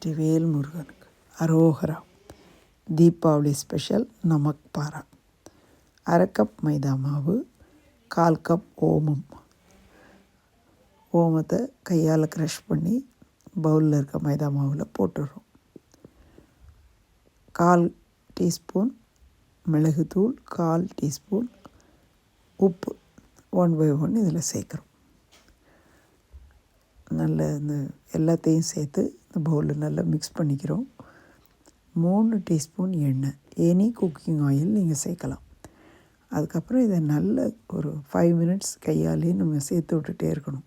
வெற்றிவேல் முருகனுக்கு. அரோகரா. தீபாவளி ஸ்பெஷல் நமக் பாரா அரை கப் மைதா மாவு கால் கப் ஓமம். ஓமத்தை கையால் க்ரஷ் பண்ணி பவுலில் இருக்க மைதா மாவில் போட்டுடுறோம். கால் டீஸ்பூன் மிளகுத்தூள் கால் டீஸ்பூன் உப்பு. ஒன் பை ஒன் இதில் சேர்க்குறோம். நல்ல இந்த எல்லாத்தையும் சேர்த்து இந்த பவுலில் நல்லா மிக்ஸ் பண்ணிக்கிறோம். மூணு டீஸ்பூன் எண்ணெய். எனி குக்கிங் ஆயில் நீங்கள் சேர்க்கலாம். அதுக்கப்புறம் இதை நல்ல ஒரு ஃபைவ் மினிட்ஸ் கையாலே நம்ம சேர்த்து விட்டுட்டே இருக்கணும்.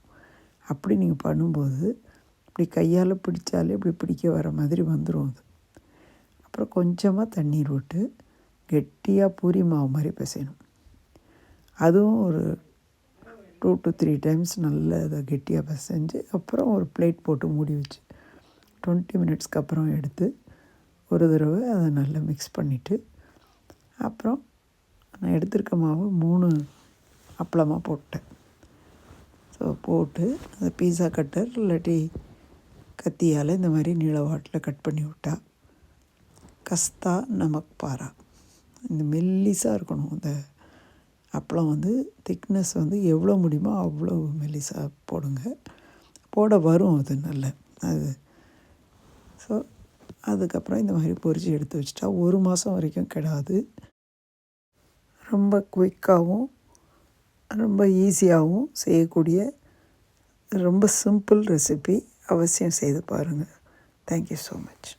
அப்படி நீங்கள் பண்ணும்போது இப்படி கையால் பிடிச்சாலே இப்படி பிடிக்க வர மாதிரி வந்துடும் அது. அப்புறம் கொஞ்சமாக தண்ணீர் விட்டு கெட்டியாக பூரி மாவு மாதிரி பிசையணும். அதுவும் ஒரு டூ டு த்ரீ டைம்ஸ் நல்லா இதை கெட்டியாக பிசைஞ்சு அப்புறம் ஒரு பிளேட் போட்டு மூடி வச்சு டுவெண்ட்டி மினிட்ஸ்க்கு அப்புறம் எடுத்து ஒரு தடவை அதை நல்லா மிக்ஸ் பண்ணிவிட்டு அப்புறம் நான் எடுத்திருக்க மாவு மூணு அப்பளமாக போட்டேன். ஸோ போட்டு அந்த பீஸா கட்டர் இல்லாட்டி கத்தியால் இந்த மாதிரி நீளவாட்டில் கட் பண்ணி விட்டா கஸ்தா நமக் பாரா இந்த மெல்லிஸாக இருக்கணும். இந்த அப்பளம் வந்து திக்னஸ் வந்து எவ்வளோ முடியுமோ அவ்வளோ மெல்லிஸாக போடுங்க. போட வரும் அது நல்ல. அது ஸோ அதுக்கப்புறம் இந்த மாதிரி பொரிச்சு எடுத்து வச்சிட்டா ஒரு மாதம் வரைக்கும் கெடாது. ரொம்ப குயிக்காகவும் ரொம்ப ஈஸியாகவும் செய்யக்கூடிய ரொம்ப சிம்பிள் ரெசிபி அவசியம் செய்து பாருங்கள் தேங்க்யூ ஸோ மச்